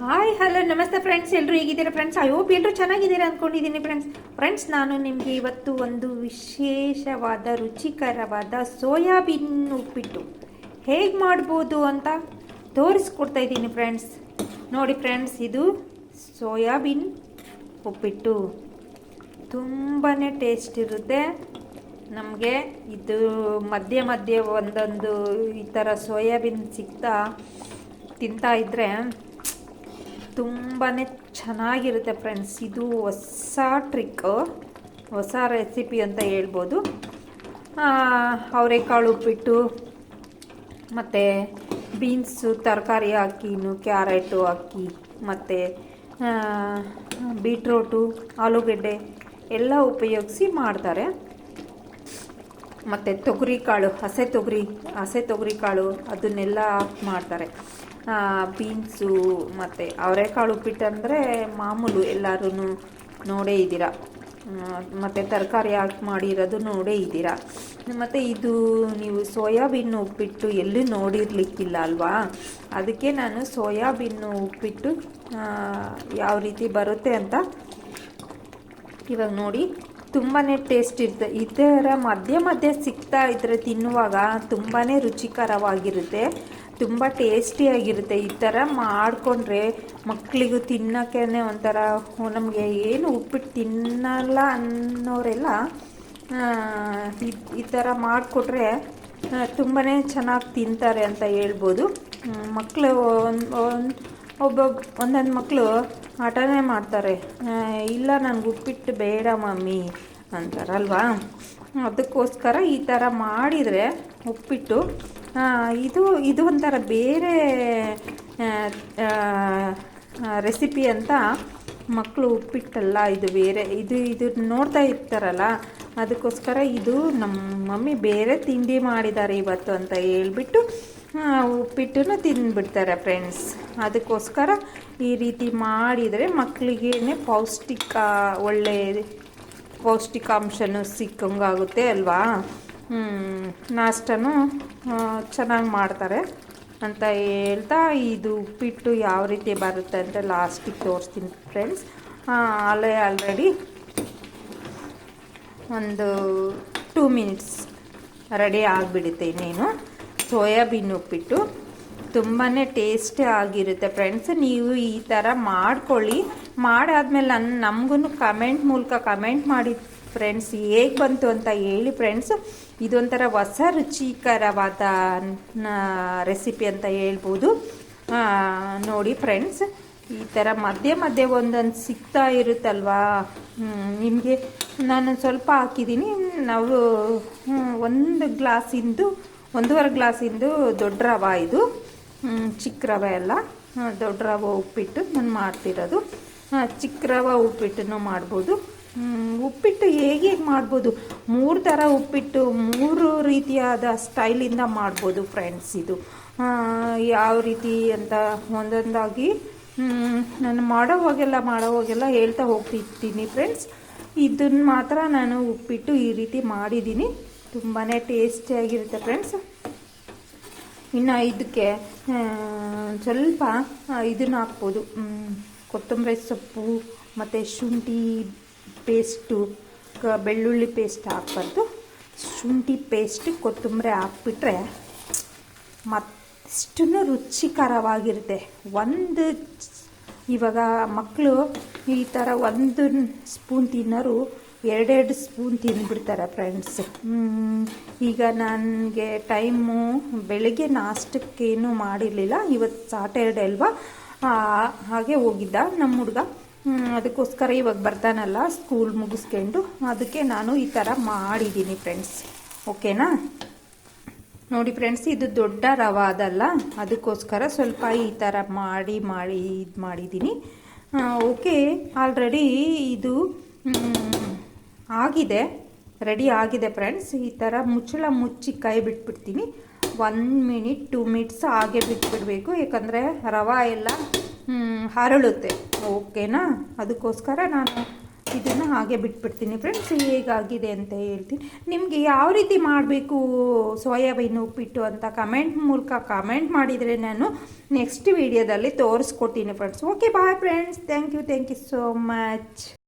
Hi hello ನಮಸ್ತೆ friends ಎಲ್ಲರೂ ಹೇಗಿದ್ದೀರಾ ಫ್ರೆಂಡ್ಸ್ ಐ ಹೋಪ್ ಎಲ್ಲರೂ ಚೆನ್ನಾಗಿದ್ದೀರಾ ಅಂದ್ಕೊಂಡಿದ್ದೀನಿ ಫ್ರೆಂಡ್ಸ್ ಫ್ರೆಂಡ್ಸ್ ನಾನು ನಿಮಗೆ ಇವತ್ತು ಒಂದು ವಿಶೇಷವಾದ, ರುಚಿಕರವಾದ ಸೋಯಾಬೀನ್ ಉಪ್ಪಿಟ್ಟು. ಹೇಗೆ ಮಾಡ್ಬೋದು ಅಂತ ತೋರಿಸ್ಕೊಡ್ತಾ ಇದ್ದೀನಿ ಫ್ರೆಂಡ್ಸ್ ನೋಡಿ ಫ್ರೆಂಡ್ಸ್ ಇದು ಸೋಯಾಬೀನ್ ಉಪ್ಪಿಟ್ಟು. ತುಂಬಾ ಟೇಸ್ಟ್ ಇರುತ್ತೆ. ನಮಗೆ ಇದು ಮಧ್ಯೆ ಮಧ್ಯೆ ಒಂದೊಂದು ಈ ಥರ ಸೋಯಾಬೀನ್ ಸಿಗ್ತಾ ತಿಂತಾ ಇದ್ದರೆ ತುಂಬಾ ಚೆನ್ನಾಗಿರುತ್ತೆ ಫ್ರೆಂಡ್ಸ್ ಇದು ಹೊಸ ಟ್ರಿಕ್ ಹೊಸ ರೆಸಿಪಿ ಅಂತ ಹೇಳ್ಬೋದು. ಅವರೆಕಾಳು ಉಪ್ಪಿಟ್ಟು, ಮತ್ತು ಬೀನ್ಸು ತರಕಾರಿ ಹಾಕಿನು ಕ್ಯಾರೆಟು ಹಾಕಿ, ಮತ್ತು ಬೀಟ್ರೋಟು ಆಲೂಗಡ್ಡೆ ಎಲ್ಲ ಉಪಯೋಗಿಸಿ ಮಾಡ್ತಾರೆ. ಮತ್ತು ತೊಗರಿ ಕಾಳು, ಹಸೆ ತೊಗರಿ ಹಸೆ ತೊಗರಿ ಕಾಳು ಅದನ್ನೆಲ್ಲ ಹಾಕಿ ಮಾಡ್ತಾರೆ ಬೀನ್ಸು ಮತ್ತು ಅವರೆಕಾಳು ಉಪ್ಪಿಟ್ಟು ಅಂದರೆ ಮಾಮೂಲು ಎಲ್ಲರೂ ನೋಡೇ ಇದ್ದೀರಾ. ಮತ್ತು ತರಕಾರಿ ಹಾಕಿ ಮಾಡಿರೋದು ನೋಡೇ ಇದ್ದೀರಾ. ಮತ್ತು ಇದು ನೀವು ಸೋಯಾಬೀನ್ ಉಪ್ಪಿಟ್ಟು ಎಲ್ಲೂ ನೋಡಿರ್ಲಿಕ್ಕಿಲ್ಲ ಅಲ್ವಾ? ಅದಕ್ಕೆ ನಾನು ಸೋಯಾಬೀನ್ ಉಪ್ಪಿಟ್ಟು ಯಾವ ರೀತಿ ಬರುತ್ತೆ ಅಂತ ಇವಾಗ ನೋಡಿ. ತುಂಬಾ ಟೇಸ್ಟ್ ಇರುತ್ತೆ. ಇದರ ಮಧ್ಯೆ ಮಧ್ಯೆ ಸಿಗ್ತಾ ಇದ್ರೆ ತಿನ್ನುವಾಗ ತುಂಬಾ ರುಚಿಕರವಾಗಿರುತ್ತೆ. ತುಂಬ ಟೇಸ್ಟಿಯಾಗಿರುತ್ತೆ ಈ ಥರ ಮಾಡಿಕೊಂಡ್ರೆ ಮಕ್ಕಳಿಗೂ ತಿನ್ನೋಕೆ ಒಂಥರ ನಮಗೆ ಏನು ಉಪ್ಪಿಟ್ಟು ತಿನ್ನಲ್ಲ ಅನ್ನೋರೆಲ್ಲ ಈ- ಥರ ಮಾಡಿಕೊಟ್ರೆ ತುಂಬಾ ಚೆನ್ನಾಗಿ ತಿಂತಾರೆ ಅಂತ ಹೇಳ್ಬೋದು. ಮಕ್ಕಳು ಒಬ್ಬೊಬ್ಬ ಒಂದೊಂದು ಮಕ್ಕಳು ಹಠನೇ ಮಾಡ್ತಾರೆ. ಇಲ್ಲ, ನನಗೆ ಉಪ್ಪಿಟ್ಟು ಬೇಡ ಮಮ್ಮಿ ಅಂತಾರಲ್ವಾ? ಅದಕ್ಕೋಸ್ಕರ ಈ ಥರ ಮಾಡಿದರೆ ಉಪ್ಪಿಟ್ಟು ಇದು ಇದು ಒಂಥರ ಬೇರೆ ರೆಸಿಪಿ ಅಂತ ಮಕ್ಕಳು ಉಪ್ಪಿಟ್ಟಲ್ಲ, ಇದು ಬೇರೆ, ಇದು ಇದು ನೋಡ್ತಾ ಇರ್ತಾರಲ್ಲ, ಅದಕ್ಕೋಸ್ಕರ ಇದು ನಮ್ಮ ಮಮ್ಮಿ ಬೇರೆ ತಿಂಡಿ ಮಾಡಿದ್ದಾರೆ ಇವತ್ತು ಅಂತ ಹೇಳ್ಬಿಟ್ಟು ಉಪ್ಪಿಟ್ಟನ್ನು ತಿಂದ್ಬಿಡ್ತಾರೆ ಫ್ರೆಂಡ್ಸ್ ಅದಕ್ಕೋಸ್ಕರ ಈ ರೀತಿ ಮಾಡಿದರೆ ಮಕ್ಕಳಿಗೇನೆ ಪೌಷ್ಟಿಕ, ಒಳ್ಳೆ ಪೌಷ್ಟಿಕಾಂಶನೂ ಸಿಕ್ಕಂಗಾಗುತ್ತೆ ಅಲ್ವಾ? ನಾಷ್ಟನೂ ಚೆನ್ನಾಗಿ ಮಾಡ್ತಾರೆ ಅಂತ ಹೇಳ್ತಾ ಇದು ಉಪ್ಪಿಟ್ಟು ಯಾವ ರೀತಿ ಬರುತ್ತೆ ಅಂತ ಲಾಸ್ಟಿಗೆ ತೋರಿಸ್ತೀನಿ ಫ್ರೆಂಡ್ಸ್. ಅಲ್ಲೇ ಆಲ್ರೆಡಿ ಒಂದು ಟೂ ಮಿನಿಟ್ಸ್ ರೆಡಿ ಆಗಿಬಿಡುತ್ತೆ ಇನ್ನೇನು. ಸೋಯಾಬೀನ್ ಉಪ್ಪಿಟ್ಟು. ತುಂಬಾ ಟೇಸ್ಟ್ ಆಗಿರುತ್ತೆ ಫ್ರೆಂಡ್ಸ್ ನೀವು ಈ ಥರ ಮಾಡ್ಕೊಳ್ಳಿ. ಮಾಡಾದ್ಮೇಲೆ ನನ್ನ ನಮಗೂ ಕಮೆಂಟ್ ಮೂಲಕ ಕಮೆಂಟ್ ಮಾಡಿ ಫ್ರೆಂಡ್ಸ್ ಹೇಗೆ ಬಂತು ಅಂತ ಹೇಳಿ ಫ್ರೆಂಡ್ಸ್ ಇದೊಂಥರ ಹೊಸ ರುಚಿಕರವಾದ ರೆಸಿಪಿ ಅಂತ ಹೇಳ್ಬೋದು. ನೋಡಿ ಫ್ರೆಂಡ್ಸ್ ಈ ಥರ ಮಧ್ಯೆ ಮಧ್ಯೆ ಒಂದೊಂದು ಸಿಗ್ತಾ ಇರುತ್ತಲ್ವಾ? ನಿಮಗೆ ನಾನು ಸ್ವಲ್ಪ ಹಾಕಿದ್ದೀನಿ ನಾವು ಒಂದು ಗ್ಲಾಸಿಂದು ಒಂದೂವರೆ ಗ್ಲಾಸಿಂದು ದೊಡ್ಡ ರವ ಇದು. ಚಿಕ್ಕ ರವೆ ಅಲ್ಲ ದೊಡ್ಡ ರವೆ ಉಪ್ಪಿಟ್ಟು ನಾನು ಮಾಡ್ತಿರೋದು. ಚಿಕ್ಕ ರವೆ ಉಪ್ಪಿಟ್ಟನ್ನು ಮಾಡ್ಬೋದು. ಉಪ್ಪಿಟ್ಟು ಹೇಗೆ ಮಾಡ್ಬೋದು? ಮೂರು ಥರ ಉಪ್ಪಿಟ್ಟು, ಮೂರು ರೀತಿಯಾದ ಸ್ಟೈಲಿಂದ ಮಾಡ್ಬೋದು ಫ್ರೆಂಡ್ಸ್ ಇದು. ಯಾವ ರೀತಿ ಅಂತ ಒಂದೊಂದಾಗಿ ನಾನು ಮಾಡೋವಾಗೆಲ್ಲ ಮಾಡೋವಾಗೆಲ್ಲ ಹೇಳ್ತಾ ಹೋಗ್ತಿರ್ತೀನಿ ಫ್ರೆಂಡ್ಸ್. ಇದನ್ನು ಮಾತ್ರ ನಾನು ಉಪ್ಪಿಟ್ಟು ಈ ರೀತಿ ಮಾಡಿದ್ದೀನಿ. ತುಂಬಾ ಟೇಸ್ಟಿಯಾಗಿರುತ್ತೆ ಫ್ರೆಂಡ್ಸ್. ಇನ್ನು ಇದಕ್ಕೆ ಸ್ವಲ್ಪ ಇದನ್ನು ಹಾಕ್ಬೋದು. ಕೊತ್ತಂಬರಿ ಸೊಪ್ಪು, ಮತ್ತು ಶುಂಠಿ ಪೇಸ್ಟು, ಕ, ಬೆಳ್ಳುಳ್ಳಿ ಪೇಸ್ಟ್ ಹಾಕ್ಬಾರ್ದು. ಶುಂಠಿ ಪೇಸ್ಟ್ ಕೊತ್ತಂಬರಿ ಹಾಕ್ಬಿಟ್ರೆ ಮತ್ತಷ್ಟು ರುಚಿಕರವಾಗಿರುತ್ತೆ. ಒಂದು ಇವಾಗ ಮಕ್ಕಳು ಈ ಥರ ಒಂದು ಸ್ಪೂನ್ ತಿನ್ನೋರು ಎರಡೆರಡು ಸ್ಪೂನ್ ತಿಂದ್ಬಿಡ್ತಾರೆ ಫ್ರೆಂಡ್ಸ್ ಈಗ ನನಗೆ ಟೈಮು ಬೆಳಗ್ಗೆ ನಾಷ್ಟಕ್ಕೇನು ಮಾಡಿರಲಿಲ್ಲ. ಇವತ್ತು ಸಾಟರ್ಡೆ ಅಲ್ವಾ? ಹಾಗೆ ಹೋಗಿದ್ದ ನಮ್ಮ ಹುಡುಗ. ಅದಕ್ಕೋಸ್ಕರ ಇವಾಗ ಬರ್ತಾನಲ್ಲ ಸ್ಕೂಲ್ ಮುಗಿಸ್ಕೊಂಡು. ಅದಕ್ಕೆ ನಾನು ಈ ಥರ ಮಾಡಿದ್ದೀನಿ ಫ್ರೆಂಡ್ಸ್ ಓಕೆನಾ ನೋಡಿ ಫ್ರೆಂಡ್ಸ್ ಇದು ದೊಡ್ಡ ರವ ಅದಲ್ಲ. ಅದಕ್ಕೋಸ್ಕರ ಸ್ವಲ್ಪ ಈ ಥರ ಮಾಡಿ ಮಾಡಿ, ಇದು ಮಾಡಿದ್ದೀನಿ. ಓಕೆ ಆಲ್ರೆಡಿ ಇದು ಆಗಿದೆ. ರೆಡಿ ಆಗಿದೆ ಫ್ರೆಂಡ್ಸ್ ಈ ಥರ ಮುಚ್ಚಳ ಮುಚ್ಚಿ ಕೈ ಬಿಟ್ಬಿಡ್ತೀನಿ. ಒನ್ ಮಿನಿಟ್ ಟೂ ಮಿನಿಟ್ಸ್ ಹಾಗೆ ಬಿಟ್ಬಿಡಬೇಕು. ಯಾಕಂದರೆ ರವೆ ಎಲ್ಲ ಹರಳುತ್ತೆ. ಓಕೆನಾ ಅದಕ್ಕೋಸ್ಕರ ನಾನು ಇದನ್ನು ಹಾಗೆ ಬಿಟ್ಬಿಡ್ತೀನಿ ಫ್ರೆಂಡ್ಸ್ ಹೇಗಾಗಿದೆ ಅಂತ ಹೇಳ್ತೀನಿ. ನಿಮಗೆ ಯಾವ ರೀತಿ ಮಾಡಬೇಕು ಸೋಯಾಬೀನ್ ಉಪ್ಪಿಟ್ಟು ಅಂತ ಕಮೆಂಟ್ ಮೂಲಕ ಕಮೆಂಟ್ ಮಾಡಿದರೆ ನಾನು ನೆಕ್ಸ್ಟ್ ವಿಡಿಯೋದಲ್ಲಿ ತೋರಿಸ್ಕೊಡ್ತೀನಿ friends okay bye friends thank you thank you so much